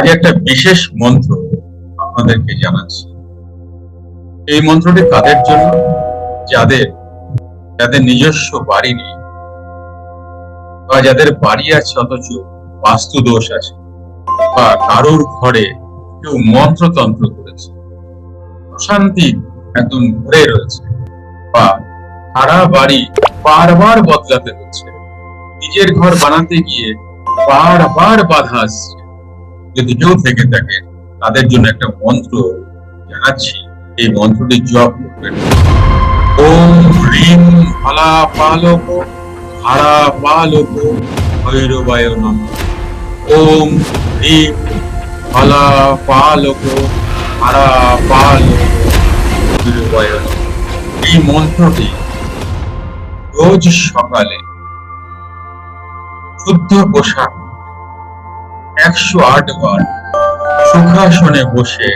আজ একটা বিশেষ মন্ত্র আপনাদেরকে জানাচ্ছি। এই মন্ত্রটি তাদের জন্য, যাদের যাদের নিজস্ব বাড়ি নেই, বা যাদের বাড়ি আছে অথচ বাস্তু দোষ আছে, বা কারোর ঘরে কেউ মন্ত্রতন্ত্র করেছে, অশান্তি একদম ভরে রয়েছে, বা সারা বাড়ি বারবার বদলাতে হচ্ছে। নিজের ঘর বানাতে গিয়ে বারবার বাধা আসছে। যদি কেউ থেকে থাকে, তাদের জন্য একটা মন্ত্র জানাচ্ছি। এই মন্ত্রটি জপ করবেন। ওম হ্রিম ফালা পালক হারা পালক ভৈরবায় নম। ওম হ্রিম পালক হারা পালক ভৈরবায়। এই মন্ত্রটি রোজ সকালে শুদ্ধ পোশাক একশো আট বার সুখাসনে বসে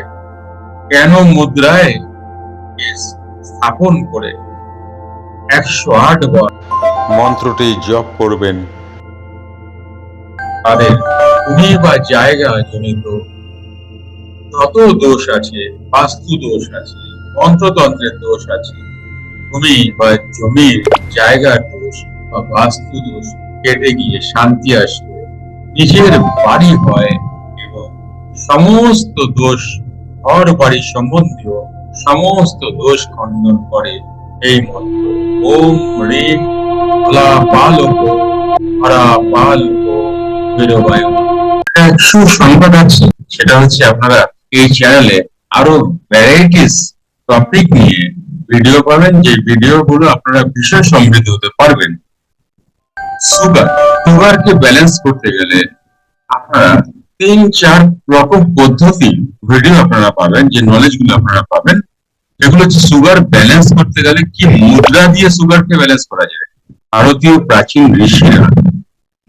কেন মুদ্রায় স্থাপন করে? একশো আট বার মন্ত্রটি জপ করবেন। তাদের ভূমি বা জায়গা জনিত। যত দোষ আছে বাস্তু দোষ আছে মন্ত্রতন্ত্রের দোষ আছে ভূমি বা জমির জায়গার দোষ বা বাস্তু দোষ কেটে গিয়ে শান্তি আসবে নিজের বাড়ি হয় এবং সমস্ত দোষ ঘর বাড়ি সম্বন্ধীয় সমস্ত দোষ খণ্ডন করে। এই মন্ত্র, ওম রিম ফলা পালক হরা পালক বীরবায়ু সুসংবাদ আছে, সেটা হচ্ছে আপনারা এই চ্যানেলে আরও ভ্যারাইটিস টপিক নিয়ে ভিডিও পাবেন। যে ভিডিও গুলো আপনারা ভীষণ সমৃদ্ধ হতে পারবেন। সুগার, সুগারকে ব্যালেন্স করতে গেলে আপনারা তিন, চার রকম পদ্ধতি ভিডিও আপনারা পাবেন, যে নলেজগুলো আপনারা পাবেন। যেগুলো হচ্ছে সুগার ব্যালেন্স করতে গেলে কি মুদ্রা দিয়ে সুগারকে ব্যালেন্স করা যায়? ভারতীয় প্রাচীন ঋষিরা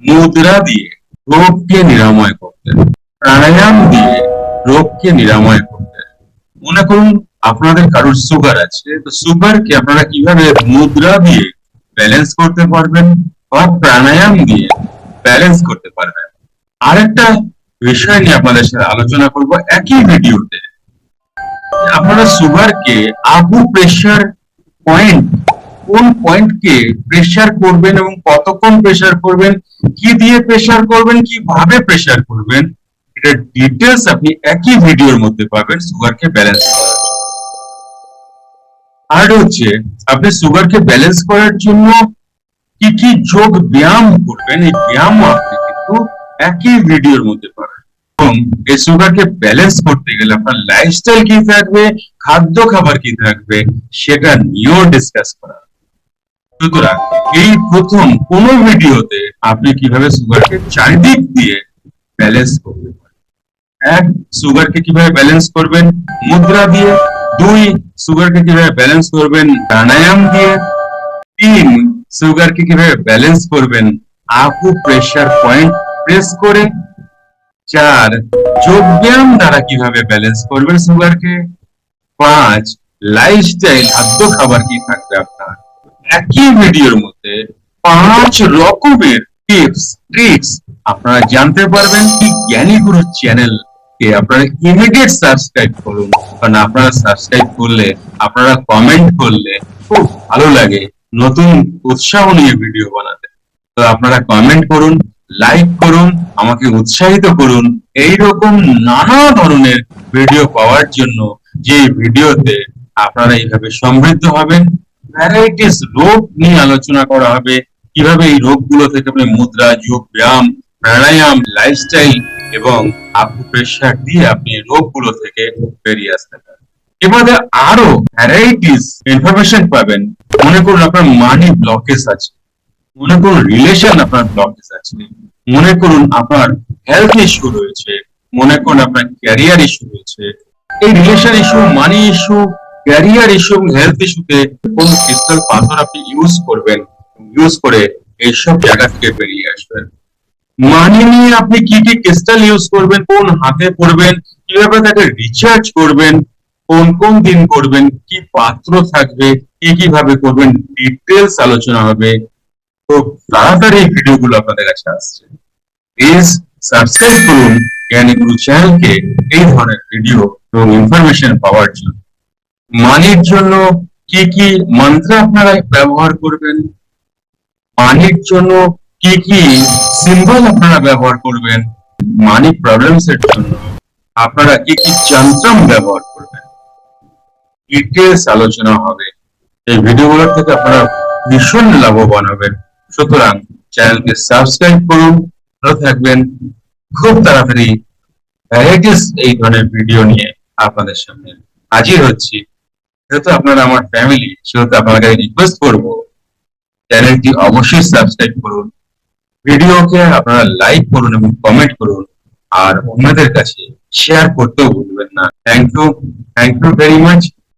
মুদ্রা দিয়ে রোগকে নিরাময় করতেন, প্রাণায়াম দিয়ে রোগকে নিরাময় করতেন। মনে করুন, আপনাদের কারোর সুগার আছে, তো সুগারকে আপনারা কীভাবে মুদ্রা দিয়ে ব্যালেন্স করতে পারবেন? বা প্রাণায়াম দিয়ে ব্যালেন্স করতে পারবেন আরেকটা বিষয় নিয়ে আপনাদের সাথে আলোচনা করব একই ভিডিওতে। আপনারা সুগারকে আবু প্রেশার পয়েন্ট কোন প্রেশার করবেন এবং কতক্ষণ প্রেশার করবেন, কি দিয়ে প্রেশার করবেন, কীভাবে প্রেশার করবেন, এটা ডিটেলস আপনি একই ভিডিওর মধ্যে পাবেন সুগারকে ব্যালেন্স আর হচ্ছে, আপনি সুগারকে ব্যালেন্স করার জন্য কি কি যোগ ব্যায়াম করবেন, এই ব্যায়াম আপনি কিন্তু একই ভিডিওর মধ্যে পাবেন। এবং এই সুগারকে ব্যালেন্স করতে গেলে আপনার লাইফস্টাইল কি থাকবে, খাদ্য খাবার কি থাকবে, সেটা নিয়েও ডিসকাস করা। সুতরাং এই প্রথম কোন ভিডিওতে আপনি কীভাবে সুগারকে চারিদিক দিয়ে ব্যালেন্স করতে পারেন এক, সুগারকে কীভাবে ব্যালেন্স করবেন, মুদ্রা দিয়ে। দুই, সুগারকে কীভাবে ব্যালেন্স করবেন, প্রাণায়াম দিয়ে। তিন সুগারকে কীভাবে ব্যালেন্স করবেন? আকু প্রেশার পয়েন্ট প্রেস করে। চার যোগ ব্যায়াম দ্বারা কীভাবে ব্যালেন্স করবেন সুগারকে পাঁচ লাইফস্টাইল খাদ্য খাবার কি থাকবে আপনার? একই ভিডিওর মধ্যে পাঁচ রকমের টিপস ট্রিক্স আপনারা জানতে পারবেন। কি জ্ঞানী গুরু চ্যানেল কে আপনারা ইমিডিয়েট সাবস্ক্রাইব করুন। কারণ আপনারা সাবস্ক্রাইব করলে, আপনারা কমেন্ট করলে খুব ভালো লাগে। নতুন উৎসাহ নিয়ে ভিডিও বানাতে। তো আপনারা কমেন্ট করুন লাইক করুন, আমাকে উৎসাহিত করুন। এই রকম নানা ধরনের ভিডিও পাওয়ার জন্য যে ভিডিওতে আপনারা এইভাবে সমৃদ্ধ হবেন ভ্যারাইটিস রোগ নিয়ে আলোচনা করা হবে। কীভাবে এই রোগগুলো থেকে আপনি মুদ্রা, যোগ, ব্যায়াম, প্রাণায়াম লাইফস্টাইল এবং প্রেশার দিয়ে আপনি রোগগুলো থেকে বেরিয়ে আসতে পারেন। এবারে আরও ভ্যারাইটিস ইনফরমেশন পাবেন। মনে করুন আপনার মানি ব্লকেজ আছে। মনে করুন রিলেশন আপনার ব্লকেজ আছে। মনে করুন আপনার হেলথ ইস্যু রয়েছে। মনে করুন আপনার ক্যারিয়ার ইস্যু রয়েছে। এই relation issue money issue career issue এবং হেলথ ইস্যুতে কোন ক্রিস্টাল পাথর আপনি ইউজ করবেন ইউজ করে এইসব জায়গা থেকে বেরিয়ে আসবেন। মানি নিয়ে আপনি কি কি ক্রিস্টাল ইউজ করবেন, কোন হাতে পড়বেন কীভাবে তাকে রিচার্জ করবেন কোন কোন দিন করবেন, কি পাত্র থাকবে, কি কীভাবে করবেন ডিটেলস আলোচনা হবে। খুব তাড়াতাড়ি ভিডিওগুলো আপনাদের কাছে আসছে। প্লিজ সাবস্ক্রাইব করুন জ্ঞানী গুরু চ্যানেলকে এই ধরনের ভিডিও এবং ইনফরমেশন পাওয়ার জন্য। মানির জন্য কি কি মন্ত্র আপনারা ব্যবহার করবেন? মানির জন্য কি কি সিম্বল আপনারা ব্যবহার করবেন? মানি প্রবলেমস এর জন্য। আপনারা কি কি যন্ত্রম ব্যবহার করবেন? ডিটেলস আলোচনা হবে। এই ভিডিওগুলোর থেকে আপনারা ভীষণ লাভবান হবেন। সুতরাং চ্যানেলকে সাবস্ক্রাইব করুন, ভালো থাকবেন। খুব তাড়াতাড়ি ভ্যারাইটিস এই ধরনের ভিডিও নিয়ে আপনাদের সামনে হাজির হচ্ছি। যেহেতু আপনারা আমার ফ্যামিলি সেহেতু আপনাদের রিকোয়েস্ট করব, চ্যানেলটি অবশ্যই সাবস্ক্রাইব করুন। ভিডিওকে আপনারা লাইক করুন এবং কমেন্ট করুন। আর অন্যদের কাছে শেয়ার করতেও ভুলবেন না। Thank you thank you very much